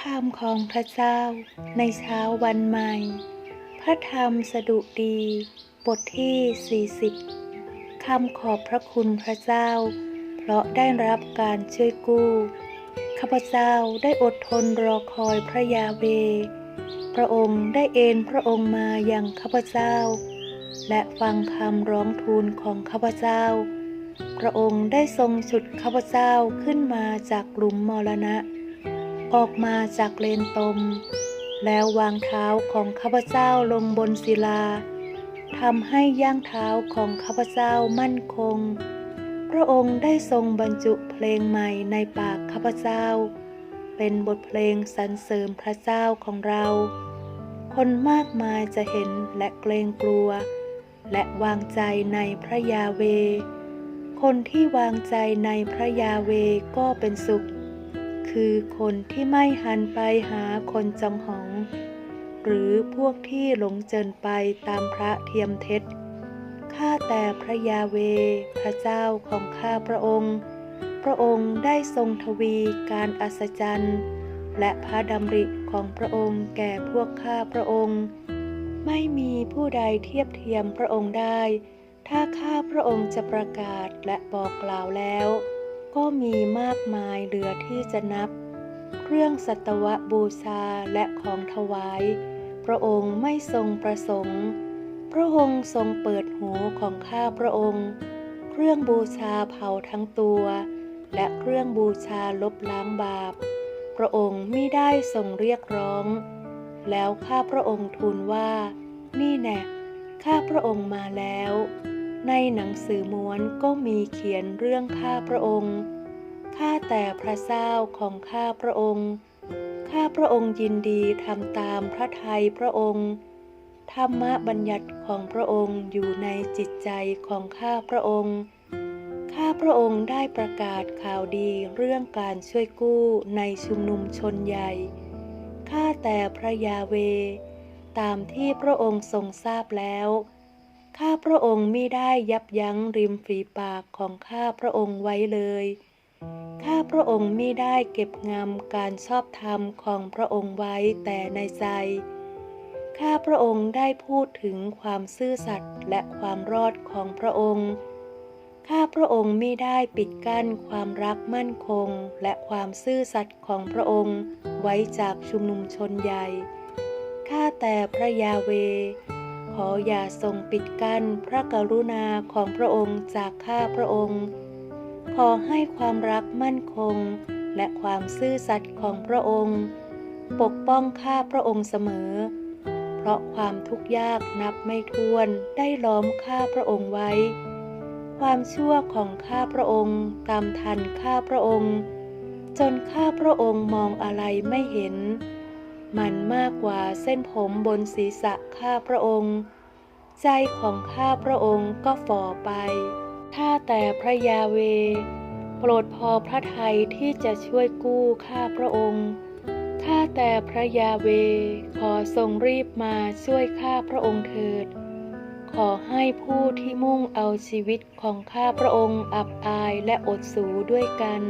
คำของพระเจ้าในเช้าวันใหม่ พระธรรมสดุดี บทที่ 40 คำขอบพระคุณพระเจ้า เพราะได้รับการช่วยกู้ข้าพเจ้าได้อดทนรอคอยพระยาเว พระองค์ได้เอนพระองค์มาอย่างข้าพเจ้า และฟังคำร้องทูลของข้าพเจ้า พระองค์ได้ทรงฉุดข้าพเจ้าขึ้นมาจากหลุมมรณะ ออกมาจากเลนตม แล้ววางเท้าของข้าพเจ้าลงบนศิลาทำให้ย่างเท้าของข้าพเจ้ามั่นคง พระองค์ได้ทรงบรรจุเพลงใหม่ในปากข้าพเจ้า เป็นบทเพลงสรรเสริมพระเจ้าของเรา คนมากมายจะเห็นและเกรงกลัว และวางใจในพระยาเว คนที่วางใจในพระยาเวก็เป็นสุข คือคนที่ไม่หันไปหาคนจองหอง หรือพวกที่หลงเจินไปตามพระเทียมเท็จ ข้าแต่พระยาเว พระเจ้าของข้าพระองค์ พระองค์ได้ทรงทวีการอัศจรรย์ และพระดำริของพระองค์แก่พวกข้าพระองค์ ไม่มีผู้ใดเทียบเทียมพระองค์ได้ ถ้าข้าพระองค์จะประกาศและบอกกล่าวแล้ว ก็มีมากมายเหลือที่จะนับ เครื่องสัตวบูชาและของถวาย พระองค์ไม่ทรงประสงค์ พระองค์ทรงเปิดหูของข้าพระองค์ เครื่องบูชาเผาทั้งตัว และเครื่องบูชาลบล้างบาป พระองค์ไมิได้ทรงเรียกร้อง แล้วข้าพระองค์ทูลว่า นี่แน่ข้าพระองค์มาแล้ว ในหนังสือม้วนก็มีเขียนเรื่องข้าพระองค์ ข้าแต่พระเจ้าของข้าพระองค์ ข้าพระองค์ยินดีทำตามพระทัยพระองค์ ธรรมบัญญัติของพระองค์อยู่ในจิตใจของข้าพระองค์ ข้าพระองค์ได้ประกาศข่าวดีเรื่องการช่วยกู้ในชุมนุมชนใหญ่ ข้าแต่พระยาเว ตามที่พระองค์ทรงทราบแล้ว ข้าพระองค์ไมิได้ยับยั้งริมฝีปากของข้าพระองค์ไว้เลย ข้าพระองค์ไมิได้เก็บงำการชอบธรรมของพระองค์ไว้แต่ในใจ ข้าพระองค์ได้พูดถึงความซื่อสัตย์และความรอดของพระองค์ ข้าพระองค์ไมิได้ปิดกั้นความรักมั่นคงและความซื่อสัตย์ของพระองค์ไว้จากชุมนุมชนใหญ่ ข้าแต่พระยาเว ขออย่าทรงปิดกั้นพระกรุณาของพระองค์จากข้าพระองค์ ขอให้ความรักมั่นคง และความซื่อสัตย์ของพระองค์ ปกป้องข้าพระองค์เสมอ เพราะความทุกข์ยากนับไม่ถ้วนได้ล้อมข้าพระองค์ไว้ ความชั่วของข้าพระองค์ตามทันข้าพระองค์ จนข้าพระองค์มองอะไรไม่เห็น มันมากกว่าเส้นผมบนศีรษะข้าพระองค์ ใจของข้าพระองค์ก็ฝ่อไป ถ้าแต่พระยาเว โปรดพอพระทัยที่จะช่วยกู้ข้าพระองค์ข้าแต่พระยาเวขอทรงรีบมาช่วยข้าพระองค์เถิด ขอให้ผู้ที่มุ่งเอาชีวิตของข้าพระองค์อับอายและอดสูด้วยกัน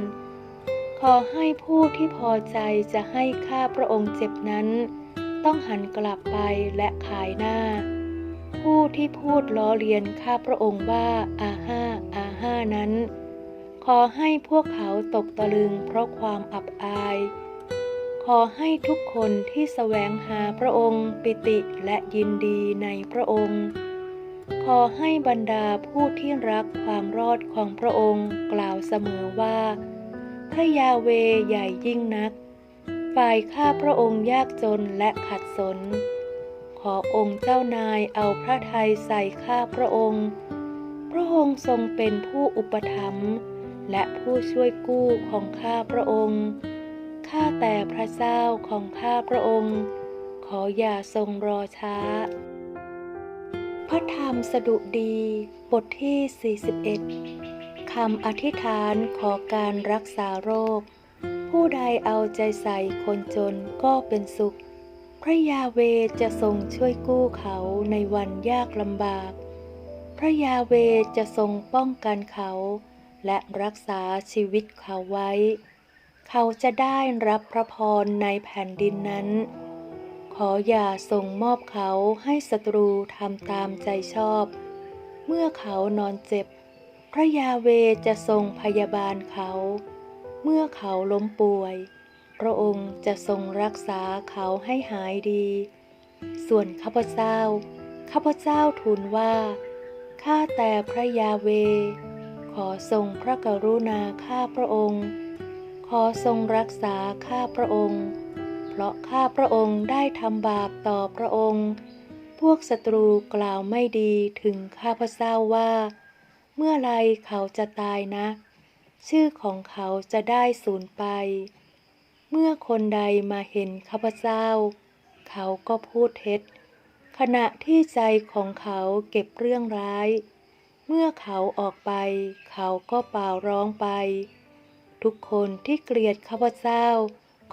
ขอให้ผู้ที่พอใจจะให้ข้าพระองค์เจ็บนั้น ต้องหันกลับไปและขายหน้า ผู้ที่พูดล้อเลียนข้าพระองค์ว่าอาห้าอาห้านั้น ขอให้พวกเขาตกตะลึงเพราะความอับอาย ขอให้ทุกคนที่แสวงหาพระองค์ปิติและยินดีในพระองค์ขอให้บรรดาผู้ที่รักความรอดของพระองค์กล่าวเสมอว่า ระยาเวใหญ่ยิ่งนัก ฝ่ายข้าพระองค์ยากจนและขัดสน ขอองค์เจ้านายเอาพระทัยใส่ข้าพระองค์ พระองค์ทรงเป็นผู้อุปถัมภ์และผู้ช่วยกู้ของข้าพระองค์ข้าแต่พระเจ้าของข้าพระองค์ ขออย่าทรงรอช้า พระธรรมสดุดีบทที่ 41 คำอธิษฐานขอการรักษาโรค ผู้ใดเอาใจใส่คนจนก็เป็นสุข พระยาเวจะทรงช่วยกู้เขาในวันยากลำบาก พระยาเวจะทรงป้องกันเขา และรักษาชีวิตเขาไว้ เขาจะได้รับพระพรในแผ่นดินนั้น ขออย่าทรงมอบเขาให้ศัตรูทำตามใจชอบ เมื่อเขานอนเจ็บ พระยาเวจะทรงพยาบาลเขา เมื่อเขาล้มป่วย พระองค์จะทรงรักษาเขาให้หายดี ส่วนข้าพเจ้า ข้าพเจ้าทูลว่า ข้าแต่พระยาเว ขอทรงพระกรุณาข้าพระองค์ ขอทรงรักษาข้าพระองค์ เพราะข้าพระองค์ได้ทำบาปต่อพระองค์ พวกศัตรูกล่าวไม่ดีถึงข้าพเจ้าว่า เมื่อไรเขาจะตายนะ ชื่อของเขาจะได้สูญไป เมื่อคนใดมาเห็นข้าพเจ้า เขาก็พูดเท็จ ขณะที่ใจของเขาเก็บเรื่องร้าย เมื่อเขาออกไป เขาก็เป่าร้องไป ทุกคนที่เกลียดข้าพเจ้า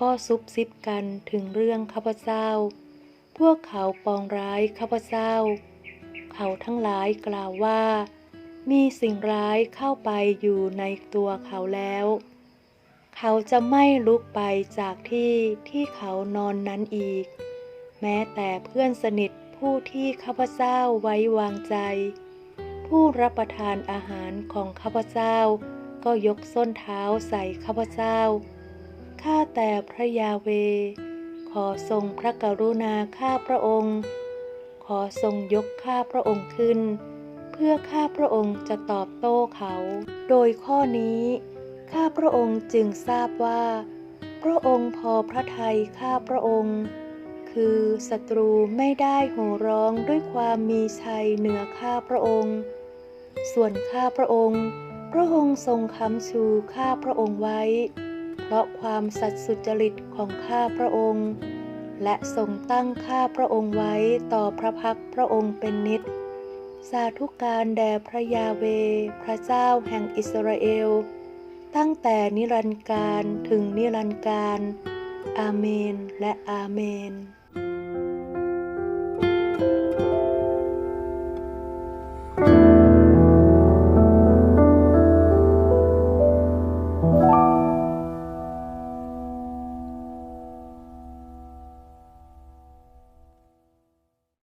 ก็ซุบซิบกันถึงเรื่องข้าพเจ้า พวกเขาปองร้ายข้าพเจ้า เขาทั้งหลายกล่าวว่า มีสิ่งร้ายเข้าไปอยู่ในตัวเขาแล้ว เขาจะไม่ลุกไปจากที่ที่เขานอนนั้นอีก แม้แต่เพื่อนสนิทผู้ที่ข้าพเจ้าไว้วางใจ ผู้รับประทานอาหารของข้าพเจ้า ก็ยกส้นเท้าใส่ข้าพเจ้า ข้าแต่พระยาเว ขอทรงพระกรุณาข้าพระองค์ ขอทรงยกข้าพระองค์ขึ้น เพื่อข้าพระองค์จะตอบโต้เขา โดยข้อนี้ ข้าพระองค์จึงทราบว่า พระองค์พอพระทัยข้าพระองค์ คือศัตรูไม่ได้โห่ร้องด้วยความมีชัยเหนือข้าพระองค์ ส่วนข้าพระองค์ พระองค์ทรงค้ำชูข้าพระองค์ไว้ เพราะความสัตย์สุจริตของข้าพระองค์ และทรงตั้งข้าพระองค์ไว้ต่อพระพักพระองค์เป็นนิจ สาธุการแด่พระยาเว พระเจ้าแห่งอิสราเอล ตั้งแต่นิรันดร์การถึงนิรันดร์การ อาเมน และอาเมน